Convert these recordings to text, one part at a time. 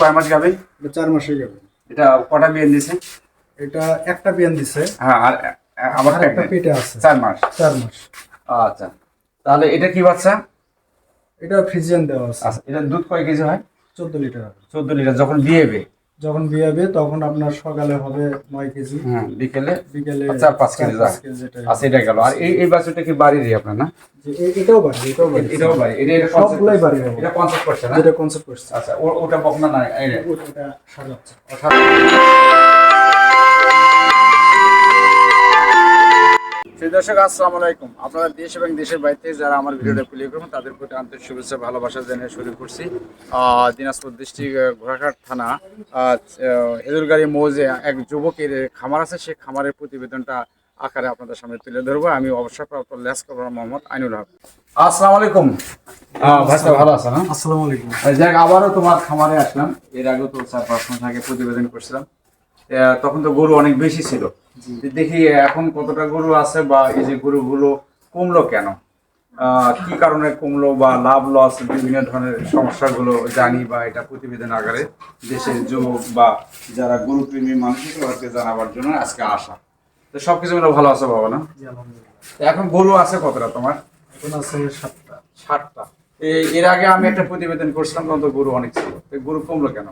কয় মাস গাবে? এটা চার মাসে যাবে এটা কটা বিয়ান দিছে? এটা একটা বিয়ান দিছে। হ্যাঁ আর আমার একটা পেটে আছে। চার মাস। চার মাস। আচ্ছা। তাহলে এটা কি বাচ্চা? এটা ফ্রিজিয়ান দেওয়া আছে। আচ্ছা এটা দুধ কয় কেজি হয়? চোদ্দ লিটার। চোদ্দ লিটার যখন দিয়ে যখন বিয়ে হবে তখন আপনার সকালে হবে নয় কেজি। হ্যাঁ বিকেলে বিকেলে চার পাঁচ কেজি আচ্ছা এটা গেল। আর এই এই বাচ্চাটা কি বাড়িরই আপনার না? এটাও বাড়ি এটাও বাড়ি। এটাও বাড়ি। এটা এটা সবগুলাই বাড়ি হবে। এটা কনসেপ্ট করছে না? এটা কনসেপ্ট করছে আচ্ছা ওটা বকনা না এই ওটা সাজাচ্ছে। সেই দর্শক আসসালামু আলাইকুম। আপনারা দেশ এবং দেশের বাইরে থেকে যারা আমার ভিডিওটা প্লে করবেন তাদের প্রতি আন্তরিক শুভেচ্ছা ভালোবাসা জানিয়ে শুরু করছি। দিনাজপুর ডিস্ট্রিক্ট ঘোড়াঘাট থানা হেদুরগাড়ি মৌজে এক যুবকের খামার আছে। সেই খামারের প্রতিবেদনটা আকারে আপনাদের সামনে তুলে ধরবো। আমি অবসরপ্রাপ্ত লেস কবর মোহাম্মদ আইনুল হক। আসসালামু আলাইকুম। ভাইসা ভালো আছেন আসসালামু আলাইকুম। যাক আবারও তোমার খামারে আসলাম। এর আগে তো চার পাঁচ মাস আগে প্রতিবেদন করছিলাম। তখন তো গরু অনেক বেশি ছিল। দেখি এখন কতটা গরু আছে বা এই যে গরুগুলো কমলো কেন? কি কারণে কমলো বা লাভ লস বিভিন্ন ধরনের সমস্যাগুলো জানি বা এটা প্রতিবেদন আকারে দেশের যুবক বা যারা গরু প্রেমী মানুষ তাদেরকে জানাবার জন্য আজকে আসা। তো সবকিছু মিলে ভালো আছে বাবা না? এখন গরু আছে কতটা তোমার? এখন আছে সাতটা। ষাটটা এর আগে আমি একটা প্রতিবেদন করছিলাম তখন তো গরু অনেক ছিল। গরু কমলো কেন?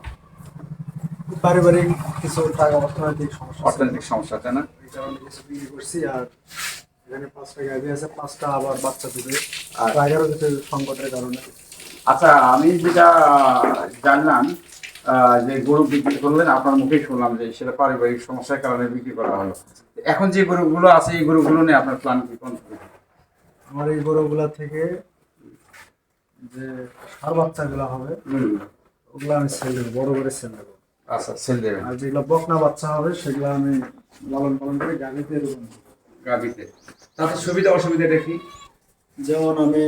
পারিবারিক কিছু টাকা অর্থনৈতিক সমস্যা অর্থনৈতিক সমস্যা তাই না? এই কারণে কিছু বিক্রি করছি আর এখানে পাঁচটা গাভি আছে পাঁচটা আবার বাচ্চা দিবে। আর- টাইগারও কিছু সংকটের কারণে। আচ্ছা আমি যেটা জানলাম যে গরু বিক্রি করলেন আপনার মুখেই শুনলাম যে সেটা পারিবারিক সমস্যার কারণে বিক্রি করা হলো। এখন যে গরুগুলো আছে এই গরুগুলো নিয়ে আপনার প্ল্যান কি? কোন আমার এই গরুগুলা থেকে যে সার বাচ্চাগুলো হবে ওগুলো আমি সেল দেবো বড় করে সেল দেবো। আচ্ছা সেল দেবেন আর যেগুলো বকনা বাচ্চা হবে সেগুলো আমি লালন পালন করে গাভিতে এরকম দেবো। গাবিতে তাতে সুবিধা অসুবিধাটা কি? যেমন আমি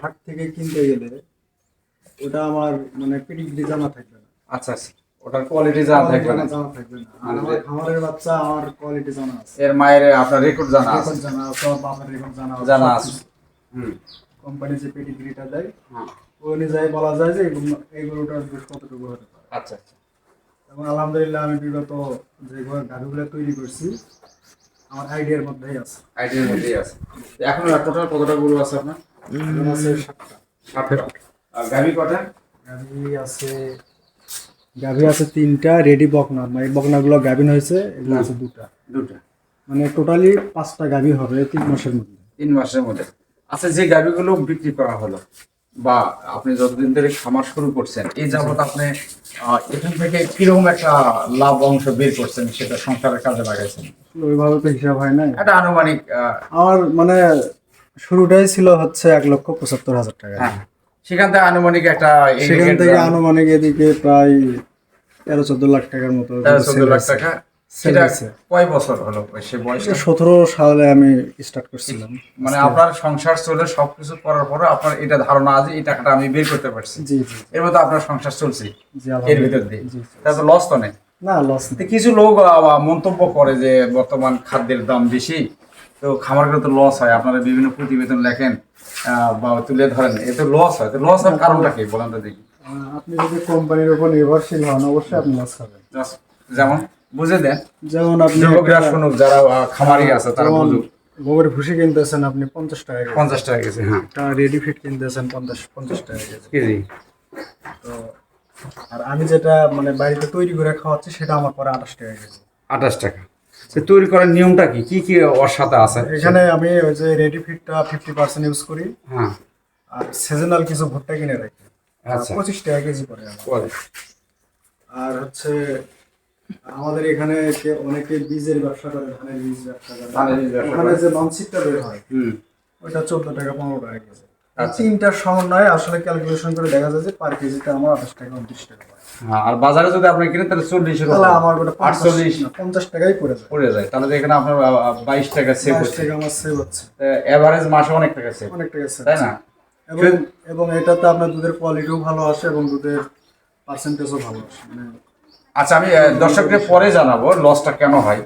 হাট থেকে কিনতে গেলে ওটা আমার মানে পেডিগ্রি জানা থাকবে না। আচ্ছা আচ্ছা ওটার কোয়ালিটি জানা থাকবে না। জানা থাকবে না। আর আমার খামারের বাচ্চা আমার কোয়ালিটি জানা আছে। এর মায়ের আপনার রেকর্ড জানা আছে। রেকর্ড জানা আছে বাবার রেকর্ড জানা আছে। জানা আছে। হুম। কোম্পানি যে পেডিগ্রিটা দেয় হ্যাঁ। ওই অনুযায়ী বলা যায় যে এই গরু- গরুটার কতটুকু হতে পারে। আচ্ছা আচ্ছা। এবং আলহামদুলিল্লাহ আমি বিগত যে গাড়িগুলো তৈরি করছি আমার আইডিয়ার মধ্যেই আছে। আইডিয়ার মধ্যেই আছে। এখন টোটাল কতটা গরু আছে আপনার? আছে সাতটা। আর গাবি কটা? গাভি আছে গাভি আছে তিনটা রেডি বকনা। মানে বকনাগুলো গাভিন হয়েছে এগুলো আছে দুটা। দুটা। মানে টোটালি পাঁচটা গাভি হবে তিন মাসের মধ্যে। তিন মাসের মধ্যে। আচ্ছা যে গাভিগুলো বিক্রি করা হলো বা আপনি যতদিন ধরে খামার শুরু করছেন এই যাবত আপনি এখান থেকে কীরকম একটা লাভ অংশ বের করছেন সেটা সংসারের কাজে লাগাইছেন? ওইভাবে তো হিসাব হয় না একটা আনুমানিক আমার মানে শুরুটাই ছিল হচ্ছে এক লক্ষ পঁচাত্তর হাজার টাকা। হ্যাঁ সেখান থেকে আনুমানিক একটা সেখান থেকে আনুমানিক এদিকে প্রায় তেরো চোদ্দ লাখ টাকার মতো তেরো চোদ্দ লাখ টাকা। সেটা কয় বছর হলো সে বয়স সতেরো সালে আমি স্টার্ট করছিলাম। মানে আপনার সংসার চলে সবকিছু করার পরে আপনার এটা ধারণা আছে এই টাকাটা আমি বের করতে পারছি। জি জি। এর মধ্যে আপনার সংসার চলছে এর ভিতর দিয়ে। লস তো নেই। না লস কিছু লোক মন্তব্য করে যে বর্তমান খাদ্যের দাম বেশি তো খামারগুলো তো লস হয়। আপনারা বিভিন্ন প্রতিবেদন লেখেন আহ, বা তুলে ধরেন এতে লস হয়। তো লস হওয়ার কারণটা কি? বলেন তো দেখি। আপনি যদি কোম্পানির উপর নির্ভরশীল হন অবশ্যই আপনি লস খাবেন যেমন? বুঝে দেন। যেমন আপনি যুবকরা শুনুক যারা খামারি আছে তারা বুঝুক। গোবর ভুসি কিনতেছেন আপনি পঞ্চাশ টাকা পঞ্চাশ টাকা গেছে হ্যাঁ। একটা রেডি ফিট কিনতেছেন পঞ্চাশ পঞ্চাশ টাকা কেজি। কেজি। তো আর আমি যেটা মানে বাড়িতে তৈরি করে খাওয়াচ্ছি সেটা আমার পরে আঠাশ টাকা কেজি। আঠাশ টাকা। তৈরি করার নিয়মটা কি? কি কি ওর সাথে আছে? এখানে আমি ওই যে রেডি ফিটটা ফিফটি পার্সেন্ট ইউজ করি। হ্যাঁ। আর সিজনাল কিছু ভুট্টা কিনে রাখি। আচ্ছা। পঁচিশ টাকা কেজি আমার। আর হচ্ছে আমাদের এখানে অনেকে বীজের ব্যবসা করে ধানের বীজ ব্যবসা করে। ওখানে যে ননসিটটা বের হয় ওইটা চোদ্দ টাকা পনেরো টাকা কেজি। আচ্ছা। তিনটার সমন্বয়ে আসলে ক্যালকুলেশন করে দেখা যায় যে পার কেজিতে আমার আঠাশ টাকা উনত্রিশ টাকা হ্যাঁ, আর বাজারে যদি আপনি কিনেন তাহলে চল্লিশের তাহলে আমার ওটা আটচল্লিশ। পঞ্চাশ টাকাই পড়ে যায়। পড়ে যায়। তাহলে এখানে আপনার বাইশ টাকা সেভ হচ্ছে। টাকা আমার সেভ হচ্ছে। এভারেজ মাসে অনেক টাকা সেভ অনেক টাকা সেভ তাই না? এবং এবং এটাতে আপনার দুধের কোয়ালিটিও ভালো আসে এবং দুধের পার্সেন্টেজও ভালো আসে। মানে আচ্ছা আমি দর্শকদের পরে জানাব লসটা কেন হয়।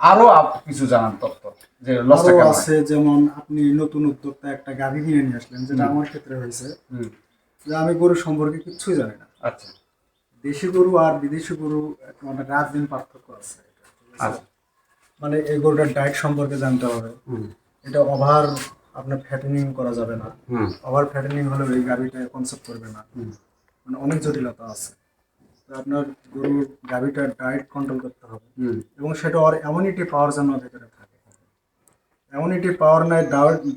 আরও কিছু জানান তথ্য যে লসটা কেন আছে যেমন আপনি নতুন উদ্যোক্তা একটা গাভী কিনে নিয়ে আসলেন যেটা আমার ক্ষেত্রে হয়েছে। যে আমি গরু সম্পর্কে কিচ্ছুই জানি না। আচ্ছা। দেশি গরু আর বিদেশি গরু মানে রাত দিন পার্থক্য আছে। আচ্ছা। মানে এই গরুটার ডায়েট সম্পর্কে জানতে হবে। এটা ওভার আপনার ফ্যাটেনিং করা যাবে না। ওভার ফ্যাটেনিং হলে এই গাভিটা কনসেপ্ট করবে না। মানে অনেক জটিলতা আছে। আপনার গরুর গাভিটার ডায়েট কন্ট্রোল করতে হবে। এবং সেটা ওর এমনিটি পাওয়ার যেন ভেতরে থাকে। এমনিটি পাওয়ার নাই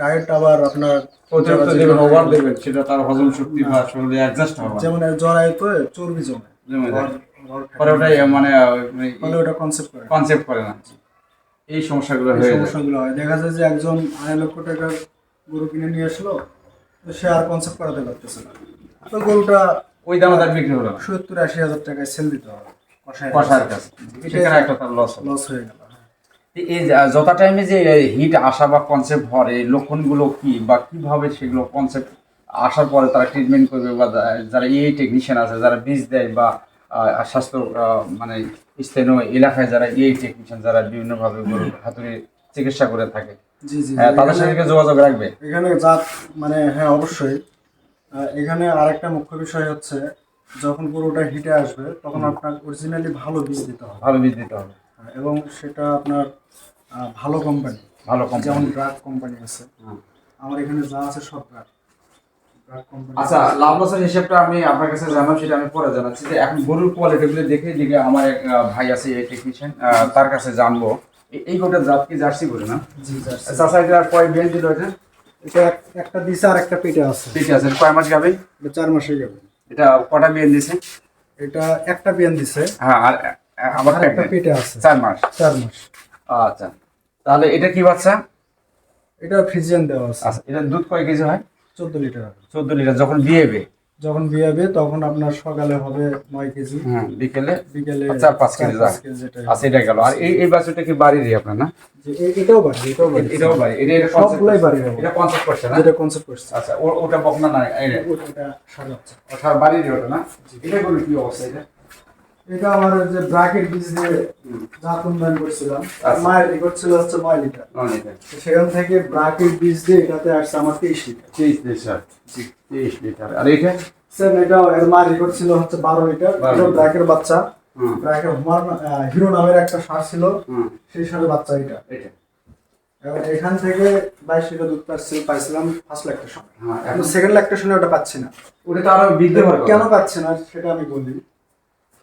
ডায়েট আবার আপনার ওভার দেবেন সেটা তার হজম শক্তি বা শরীরে অ্যাডজাস্ট হবে যেমন জরায় তো চর্বি জমে। পরে ওটাই মানে ফলে ওটা কনসেপ্ট করে কনসেপ্ট করে না। এই সমস্যাগুলো হয়ে সমস্যাগুলো হয়। দেখা যায় যে একজন আড়াই লক্ষ টাকার গরু কিনে নিয়ে আসলো তো সে আর কনসেপ্ট করাতে পারতেছে না। তো গরুটা ওই দামে তার বিক্রি হলো না। সত্তর আশি হাজার টাকায় সেল দিতে হবে। কষার কাছে সেখানে একটা তার লস লস হয়ে গেল হ্যাঁ। এই টাইমে যে হিট আসা বা কনসেপ্ট হওয়ার এই লক্ষণগুলো কি বা কীভাবে সেগুলো কনসেপ্ট আসার পরে তারা ট্রিটমেন্ট করবে বা যারা এই টেকনিশিয়ান আছে যারা বীজ দেয় বা স্বাস্থ্য মানে স্থানীয় এলাকায় যারা এই টেকনিশিয়ান যারা বিভিন্নভাবে গরুর হাতুড়ি চিকিৎসা করে থাকে হ্যাঁ তাদের সাথে যোগাযোগ রাখবে? এখানে জাত মানে হ্যাঁ অবশ্যই। এখানে আরেকটা মুখ্য বিষয় হচ্ছে যখন গরুটা হিটে আসবে তখন আপনার অরিজিনালি ভালো বীজ দিতে হবে। ভালো বীজ দিতে হবে। এবং সেটা আপনার ভালো কোম্পানি ভালো যেমন কোম্পানি ড্রাগ কোম্পানি আছে আমার এখানে যা আছে সব ড্রাগ আচ্ছা লাভ লসের হিসেবটা আমি আপনার কাছে জানাব সেটা আমি পরে জানাচ্ছি যে এখন গরুর কোয়ালিটিগুলো দেখে দেখে আমার এক ভাই আছে এই টেকনিশিয়ান তার কাছে জানব। এই গোটা জাত কি জার্সি করে না? জি জার্সি। চাষা কয় বিয়ান দিল এটা এটা একটা দিছে আর একটা পেটে আছে। পেটে আছে কয় মাস যাবে চার মাসে যাবে এটা কটা বিয়ান দিছে? এটা একটা বিয়ান দিছে। হ্যাঁ আর আমার একটা পেটে আছে। চার মাস? চার মাস। আচ্ছা। তাহলে এটা কি বাচ্চা? এটা ফ্রিজিয়ান দেওয়া আছে। আচ্ছা এটা দুধ কয় কেজি হয়? চোদ্দ লিটার। চোদ্দ লিটার যখন বিয়েবে যখন বিয়ে হবে তখন আপনার সকালে হবে নয় কেজি। বিকেলে? বিকেলে চার পাঁচ কেজি আচ্ছা এটা গেল। আর এই এই কি কি বাড়িরই আপনার না? এটাও বাড়ি এটাও বাড়ি এটাও বাড়ি এটা এটা সবগুলাই বাড়ি এটা করছে না? যেটা কনসেপ্ট করছে। আচ্ছা ওটা বকনা না এটা ওটা সাজাচ্ছে। ওটার বাড়ির ওটা না? এটা কোনো কি অবস্থা এটা? এটা আমার যে ব্রাকেট বীজ দিয়ে জাত উন্নয়ন করছিলাম। আচ্ছা। মায়ের রেকর্ড ছিল হচ্ছে নয় লিটার। সেখান থেকে ব্রাকেট বীজ দিয়ে এটাতে আসছে আমার তেইশ লিটার। তেইশ লিটার। তেইশ লিটার। আর এটা? সেম এটাও এর মায়ের রেকর্ড ছিল হচ্ছে বারো লিটার। এটা। ব্রাকের বাচ্চা। হুম। ব্রাকের হুমার হিরো নামের একটা সার ছিল। সেই সারের বাচ্চা এটা। এটা। এবং এখান থেকে বাইশ লিটার দুধ পাচ্ছিল পাইছিলাম ফার্স্ট ল্যাকটেশন হ্যাঁ এখন এখন সেকেন্ড ল্যাকটেশনে ওটা পাচ্ছি না। ওটা তো আরও বৃদ্ধি কেন পাচ্ছে না সেটা আমি বলি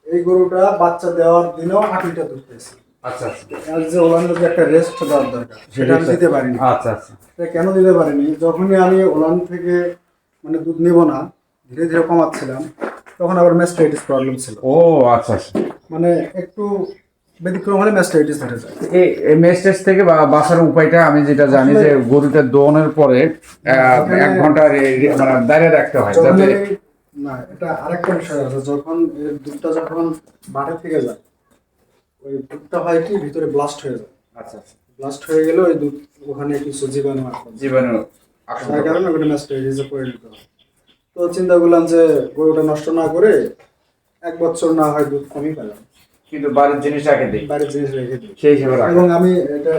এই গরুটা বাচ্চা দেওয়ার দিনেও পেয়েছে আচ্ছা আচ্ছা। আর যে ওলানের যে একটা রেস্ট দেওয়ার দরকার সেটা আমি দিতে পারিনি। আচ্ছা আচ্ছা। কেন দিতে পারিনি? যখনই আমি ওলান থেকে মানে দুধ নিব না ধীরে ধীরে কমাচ্ছিলাম তখন আবার ম্যাস্টাইটিস প্রবলেম ছিল। ও আচ্ছা আচ্ছা। মানে একটু ব্যতিক্রম হলে ম্যাস্টাইটিস ধরে যায়। এই মেস্টেজ থেকে বা- বাঁচার উপায়টা আমি যেটা জানি যে গরুটা দোনের পরে এক ঘণ্টা মানে দাঁড়িয়ে রাখতে হয় যাতে না এটা আরেকটা বিষয় আছে যখন দুধটা যখন বাটে থেকে যায় ওই দুধটা হয় কি ভিতরে ব্লাস্ট হয়ে যায়। আচ্ছা আচ্ছা। ব্লাস্ট হয়ে গেলে ওই দুধ ওখানে কিছু জীবাণু জীবাণু আক্রমণ কারণে ওখানে ম্যাস্টাইটিসে পরিণত হয়। তো চিন্তা করলাম যে গরুটা নষ্ট না করে এক বছর না হয় দুধ কমই পেলাম। কিন্তু বাড়ির জিনিস রাখে দিই। বাড়ির জিনিস রেখে দিই। সেই হিসেবে এবং আমি এটা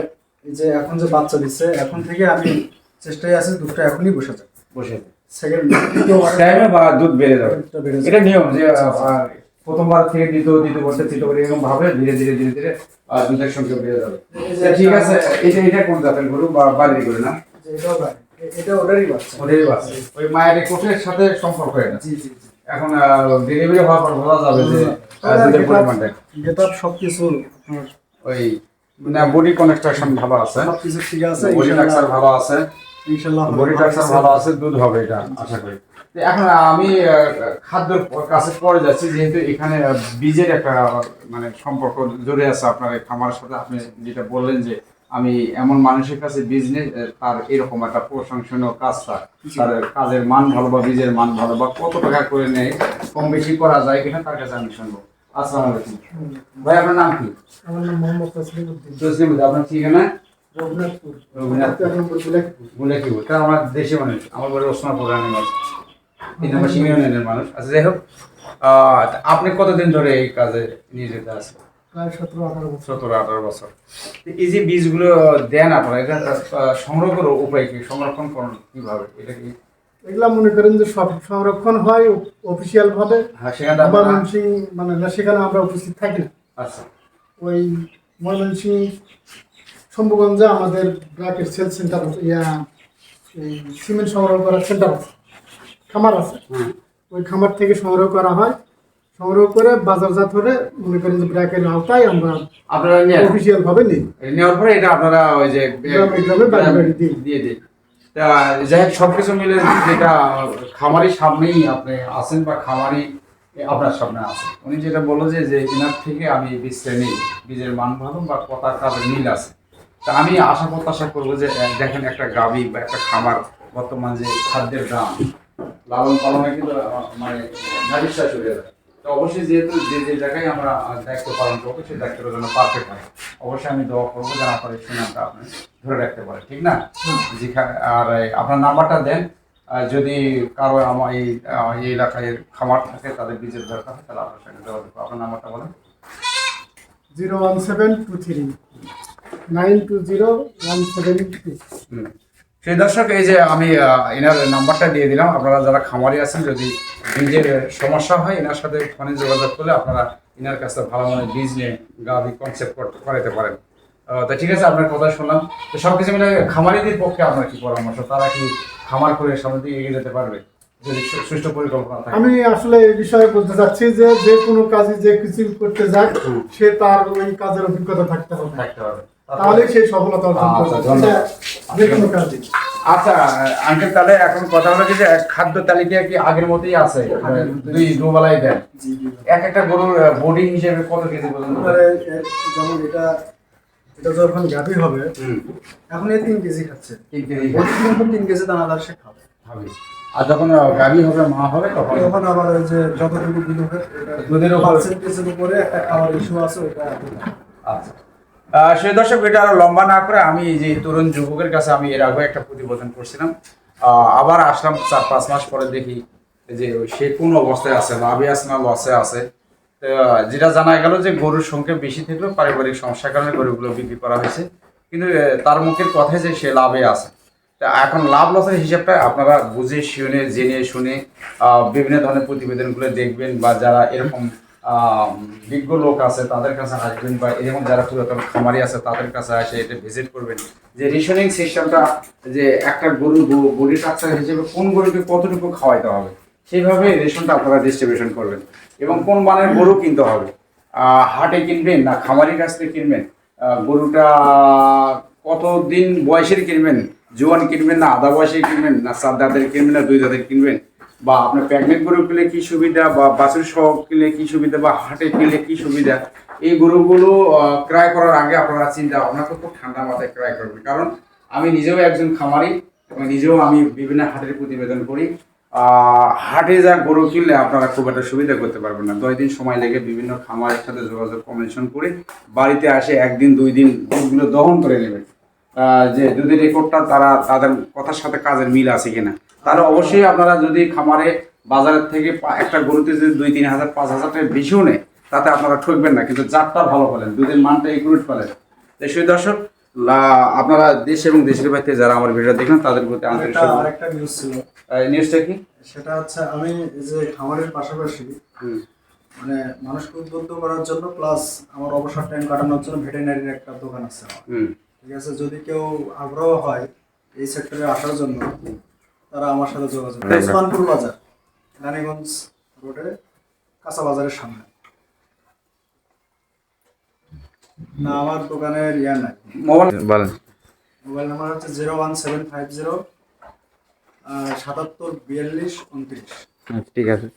এই যে এখন যে বাচ্চা দিচ্ছে এখন থেকে আমি চেষ্টায় আছি দুধটা এখনই বসে যায় বসে দিই। সেকেন্ড টাইমে বা দুধ বেড়ে যাবে। এটা নিয়ম যে আহ, আহ, প্রথমবার থেকে দ্বিতীয় দ্বিতীয় বছর তৃতীয় করে এরকম ভাবে ধীরে ধীরে ধীরে ধীরে দুধের সংখ্যা বেড়ে যাবে। ঠিক আছে এটা এটা কোন জাতের গরু? বা বাড়ির গরু না? এটা ওটারই বাচ্চা। বাচ্চা। ওই মায়ের কোষের সাথে সম্পর্ক এটা। এখন ডেলিভারি হওয়ার পর বোঝা যাবে যে দুধের পরিমাণটা সবকিছু ওই না বডি কনস্ট্রাকশন ভালো আছে। সবকিছু ঠিক আছে বডি ভালো আছে। ইনশাল্লাহ বডি টাক্সার ভালো আছে দুধ হবে এটা আশা করি। এখন আমি কাছে পরে যাচ্ছি যেহেতু এখানে বীজের একটা মানে সম্পর্ক জড়িয়ে আছে আপনার খামারের সাথে। আপনি যেটা বললেন যে আমি এমন মানুষের কাছে বিজনেস তার এরকম একটা প্রশংসনীয় কাজটা তার কাজের মান ভালো বা বীজের মান ভালো বা কত টাকা করে নেয় কম বেশি করা যায় কিনা তার কাছে আমি শুনব। আসসালামু আলাইকুম। ভাই আপনার নাম কি? আমার নাম মোহাম্মদ তসলিমউদ্দিন তসলিম আপনার ঠিকানা? রঘুনাথপুর। রঘুনাথপুর। আমার দেশি মানুষ। আমার বাড়ি মানুষ তিন নম্বর সিমিউনিয়নের মানুষ। আচ্ছা যাই হোক আপনি কতদিন ধরে এই কাজে নিয়োজিত আছেন? সতেরো আঠারো বছর। এই যে বীজগুলো দেন আপনারা এটা আহ, সংগ্রহ করার উপায় কি? সংরক্ষণ করুন কীভাবে? এটা কি? এগুলা মনে করেন যে সব সংরক্ষণ হয় অফিসিয়াল ভাবে। হ্যাঁ ময়মনসিং মানে সেখানে আমরা উপস্থিত থাকি না। আচ্ছা। ওই ময়মনসিং শম্ভুগঞ্জে আমাদের ব্র্যাকের সেল সেন্টার ইয়া এই সিমেন্ট সংগ্রহ করার সেন্টার আছে খামার আছে। হুম। ওই খামার থেকে সংগ্রহ করা হয়। সংগ্রহ করে বাজারজাত হলে মনে করেন যে ব্র্যাকের আওতায় আমরা আপনারা অফিসিয়াল ভাবে নিই। নেওয়ার পরে এটা আপনারা ওই যে গ্রামে বাড়ি বাড়ি দিই। দিয়ে দিন তা যাই হোক সবকিছু মিলে যেটা খামারি সামনেই আপনি আছেন বা খামারি আপনার সামনে আছে। উনি যেটা বলল যে যে এনার থেকে আমি বীজটা নিই। বীজের মান ভালো বা কথার কাজের মিল আছে। তা আমি আশা প্রত্যাশা করব যে দেখেন একটা গাভী বা একটা খামার, বর্তমান যে খাদ্যের দাম, লালন পালনে কিন্তু মানে নাবিশ্বাস হয়ে যায় তো অবশ্যই যেহেতু যে যে জায়গায় আমরা দায়িত্ব পালন করব, সেই দায়িত্বটা যেন পারফেক্ট হয় অবশ্যই আমি দোয়া করব যেন আপনার এই সুনামটা আপনি ধরে রাখতে পারেন, ঠিক না? যেখানে আর আপনার নাম্বারটা দেন। যদি কারও আমার এই এই এলাকায় খামার থাকে, তাদের বীজের দরকার হয়, তাহলে আপনার সঙ্গে যোগাযোগ। আপনার নাম্বারটা বলেন। Zero one seven two three. Nine two zero one seven two. সেই দর্শক এই যে আমি এনার নাম্বারটা দিয়ে দিলাম আপনারা যারা খামারি আছেন যদি বীজের সমস্যা হয় এনার সাথে ফোনে যোগাযোগ করলে আপনারা এনার কাছে ভালো মানের বীজ নিয়ে গাভি কনসেপ্ট করতে করাতে পারেন। তো ঠিক আছে আপনার কথা শুনলাম। তো সব কিছু মিলে খামারিদের পক্ষে আপনার কি পরামর্শ? তারা কি খামার করে সামনের দিয়ে এগিয়ে যেতে পারবে? যদি সুষ্ঠু পরিকল্পনা থাকে। আমি আসলে এই বিষয়ে বলতে চাচ্ছি যে যে কোনো কাজে যে কিছু করতে যায় সে তার ওই কাজের অভিজ্ঞতা থাকতে হবে। থাকতে হবে। তাহলে সেই সফলতা অর্জন আচ্ছা, কাজে আচ্ছা আঙ্কেল তাহলে এখন কথা হলো যে খাদ্য তালিকা কি আগের মতোই আছে? দুই দুবেলায় দেন। এক একটা গরুর বডি হিসেবে কত কেজি পর্যন্ত? যেমন এটা এটা যখন গাভী হবে এখন এই তিন কেজি খাচ্ছে। তিন কেজি। তিন কেজি দানাদার সে খাবে। হবে। আর যখন গাভী হবে মা হবে তখন? তখন আবার ওই যে যতটুকু দুধ হবে দুধের পার্সেন্টেজের উপরে একটা খাওয়ার ইস্যু আছে ওটা আচ্ছা। সেই দর্শক, এটা আরও লম্বা না করে আমি যে তরুণ যুবকের কাছে আমি এর আগে একটা প্রতিবেদন করছিলাম। আবার আসলাম চার, পাঁচ মাস পরে দেখি যে সে কোন অবস্থায় আছে লাভে আছে না লসে আছে। যেটা জানা গেল যে গরুর সংখ্যা বেশি থাকলেও পারিবারিক সমস্যার কারণে গরুগুলো বিক্রি করা হয়েছে। কিন্তু তার মুখের কথায় যে সে লাভে আছে। এখন লাভ লসের হিসাবটা আপনারা বুঝে, শুনে, জেনে, শুনে বিভিন্ন ধরনের প্রতিবেদনগুলো দেখবেন বা যারা এরকম বিজ্ঞ লোক আছে, তাদের কাছে আসবেন বা এরকম যারা পুরাতন খামারি আছে, তাদের কাছে আসে, এটা ভিজিট করবেন। যে রেশনিং সিস্টেমটা যে একটা গরু বডি স্ট্রাকচার হিসেবে কোন গরুকে কতটুকু খাওয়াইতে হবে, সেইভাবে রেশনটা আপনারা ডিস্ট্রিবিউশন করবেন। এবং কোন মানের গরু কিনতে হবে হাটে কিনবেন না খামারির কাছ থেকে কিনবেন গরুটা কত দিন বয়সের কিনবেন, জোয়ান কিনবেন না আধা বয়সের কিনবেন, না চার দাঁতের কিনবেন না দুই দাঁতের কিনবেন বা আপনার প্রেগনেন্ট গরু কিনলে কি সুবিধা বা বাছুর সহ কিনলে কি সুবিধা বা হাটে কিনলে কি সুবিধা? এই গরুগুলো ক্রয় করার আগে আপনারা চিন্তা ভাবনা করতে ঠান্ডা মাথায় ক্রয় করবেন। কারণ আমি নিজেও একজন খামারি এবং নিজেও আমি বিভিন্ন হাটের প্রতিবেদন করি। হাটে যা গরু কিনলে আপনারা খুব একটা সুবিধা করতে পারবেন না। দশ দিন সময় লেগে বিভিন্ন খামারের সাথে যোগাযোগ কমিশন করে বাড়িতে আসে একদিন, দুই দিন দুধগুলো দহন করে নেবেন। যে দুধের রেকর্ডটা তারা তাদের কথার সাথে কাজের মিল আছে কিনা। তাহলে অবশ্যই আপনারা যদি খামারে বাজারের থেকে একটা গরুতে যদি দুই তিন হাজার পাঁচ হাজার টাকা বেশিও নেয় তাতে আপনারা ঠকবেন না কিন্তু জাতটা ভালো পেলেন দুধের মানটা একুরেট পেলেন। তো সেই দর্শক আপনারা দেশ এবং দেশের বাইরে যারা আমার ভিডিও দেখলেন তাদের প্রতি আন্তরিক আরেকটা নিউজ ছিল। নিউজটা কি? সেটা হচ্ছে আমি যে খামারের পাশাপাশি। মানে মানুষকে উদ্বুদ্ধ করার জন্য প্লাস আমার অবসর টাইম কাটানোর জন্য ভেটেরিনারির একটা দোকান আছে আমার। ঠিক আছে? যদি কেউ আগ্রহ হয় এই সেক্টরে আসার জন্য তারা আমার সাথে যোগাযোগ। ওসমানপুর বাজার রানীগঞ্জ রোডে কাঁচা বাজারের সামনে। না আমার দোকানের ইয়া নাই। মোবাইল বলেন। মোবাইল নাম্বার হচ্ছে zero one seven five zero সাতাত্তর বিয়াল্লিশ উনত্রিশ। ঠিক আছে।